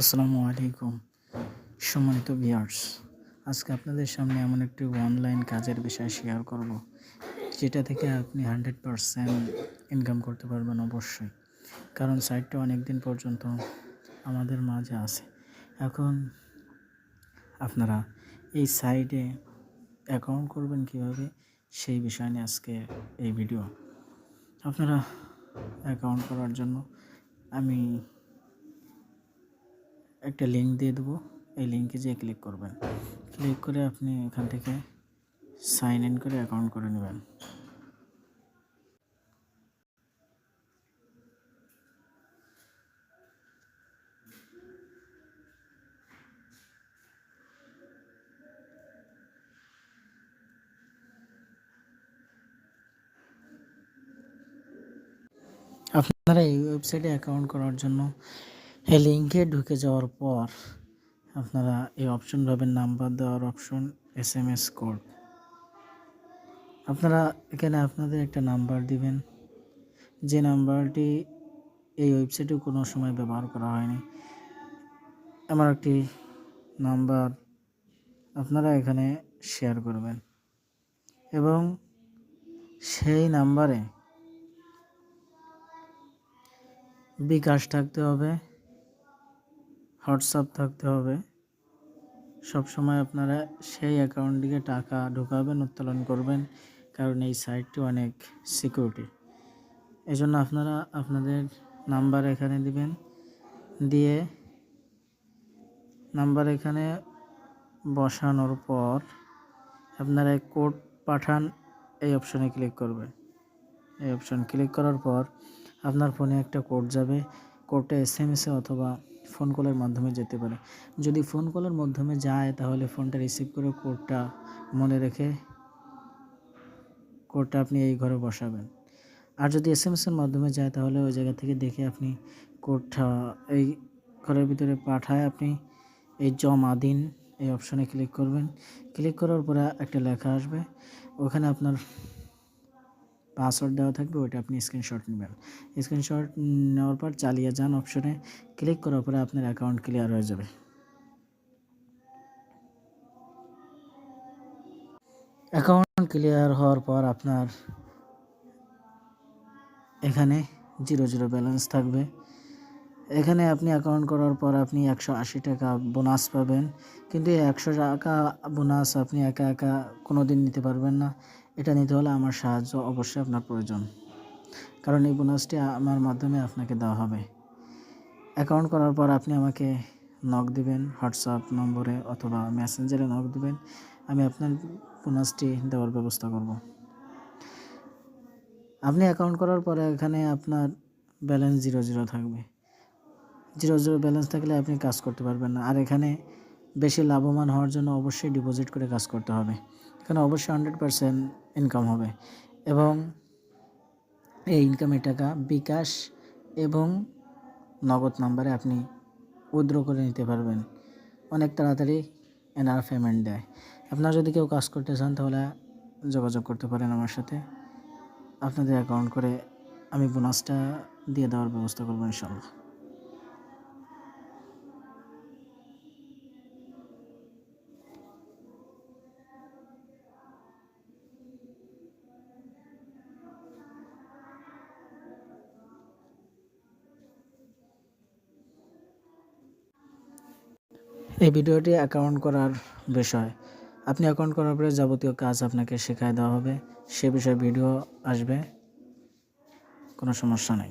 আসসালামু আলাইকুম। সম্মানিত ভিউয়ার্স, আজকে আপনাদের সামনে এমন একটি অনলাইন কাজের বিষয় শেয়ার করব, যেটা থেকে আপনি হান্ড্রেড পারসেন্ট ইনকাম করতে পারবেন অবশ্যই, কারণ সাইটটা অনেক দিন পর্যন্ত আমাদের মাঝে আছে। এখন আপনারা এই সাইটে অ্যাকাউন্ট করবেন কীভাবে, সেই বিষয় নিয়ে আজকে এই ভিডিও। আপনারা অ্যাকাউন্ট করার জন্য আমি একটা লিঙ্ক দিয়ে দেবো। এই লিঙ্কে যেয়ে ক্লিক করবেন। ক্লিক করে আপনি এখান থেকে সাইন ইন করে অ্যাকাউন্ট করে নেবেন। আপনারা এই ওয়েবসাইটে অ্যাকাউন্ট করার জন্য এই লিঙ্কে ঢুকে যাওয়ার পর আপনারা এই অপশন পাবেন নাম্বার দেওয়ার option S M S code আপনারা এখানে আপনাদের একটা নাম্বার দিবেন। যে নাম্বারটি এই ওয়েবসাইটে কোনো সময় ব্যবহার করা হয়নি। আমার একটি নাম্বার আপনারা এখানে শেয়ার করবেন। এবং সেই নাম্বারে বিকাশ থাকতে হবে। হোয়াটসঅ্যাপ থাকতে হবে। সব সময় আপনারা সেই অ্যাকাউন্ট অ্যাকাউন্টটিকে টাকা ঢোকাবেন, উত্তোলন করবেন, কারণ এই সাইটটি অনেক সিকিউরিটি এই জন্য আপনারা আপনাদের নাম্বার এখানে দিবেন। দিয়ে নাম্বার এখানে বসানোর পর আপনারা কোড পাঠান, এই অপশনে ক্লিক করবেন। এই অপশন ক্লিক করার পর আপনার ফোনে একটা কোড যাবে। কোডটা এস এম এসে অথবা ফোন কলের মাধ্যমে যেতে পারে। যদি ফোন কলের মাধ্যমে যায়, তাহলে ফোনটা রিসিভ করে কোডটা মনে রেখে কোডটা আপনি এই ঘরে বসাবেন। আর যদি এস এম এসের মাধ্যমে যায়, তাহলে ওই জায়গা থেকে দেখে আপনি কোডটা এই ঘরের ভিতরে পাঠায় আপনি এই জমা দিন এই অপশনে ক্লিক করবেন। ক্লিক করার পরে একটা লেখা আসবে। ওখানে আপনার পাসওয়ার্ড দেওয়া থাকবে, ওইটা আপনি স্ক্রিনশট নেবেন। স্ক্রিনশট নেওয়ার পর চালিয়ে যান অপশনে ক্লিক করার পরে আপনার অ্যাকাউন্ট ক্লিয়ার হয়ে যাবে। অ্যাকাউন্ট ক্লিয়ার হওয়ার পর আপনার এখানে জিরো জিরো ব্যালেন্স থাকবে। এখানে আপনি অ্যাকাউন্ট করার পর আপনি একশো আশি টাকা বোনাস পাবেন। কিন্তু এই একশো টাকা বোনাস আপনি একা একা কোনো দিন নিতে পারবেন না। এটা নিতে হলে আমার সাহায্য অবশ্যই আপনার প্রয়োজন। কারণ এই বোনাসটি আমার মাধ্যমে আপনাকে দেওয়া হবে। অ্যাকাউন্ট করার পর আপনি আমাকে নক দিবেন হোয়াটসঅ্যাপ নম্বরে অথবা মেসেঞ্জারে নক দিবেন। আমি আপনার বোনাসটি দেওয়ার ব্যবস্থা করব। আপনি অ্যাকাউন্ট করার পরে এখানে আপনার ব্যালেন্স জিরো জিরো থাকবে। জিরো জিরো ব্যালেন্স থাকলে আপনি কাজ করতে পারবেন না। আর এখানে বেশি লাভবান হওয়ার জন্য অবশ্যই ডিপোজিট করে কাজ করতে হবে। এখানে অবশ্যই হান্ড্রেড পারসেন্ট ইনকাম হবে। এবং এই ইনকামের টাকা বিকাশ এবং নগদ নাম্বারে আপনি উইথড্র করে নিতে পারবেন। অনেক তাড়াতাড়ি এনারা পেমেন্ট দেয়। আপনারা যদি কেউ কাজ করতে চান, তাহলে যোগাযোগ করতে পারেন আমার সাথে। আপনাদের অ্যাকাউন্ট করে আমি বোনাসটা দিয়ে দেওয়ার ব্যবস্থা করব ইনশাল্লাহ এই ভিডিওটি অ্যাকাউন্ট করার বিষয়। আপনি অ্যাকাউন্ট করার পরে যাবতীয় কাজ আপনাকে শেখায় দেওয়া হবে। সে বিষয়ে ভিডিও আসবে। কোনো সমস্যা নাই।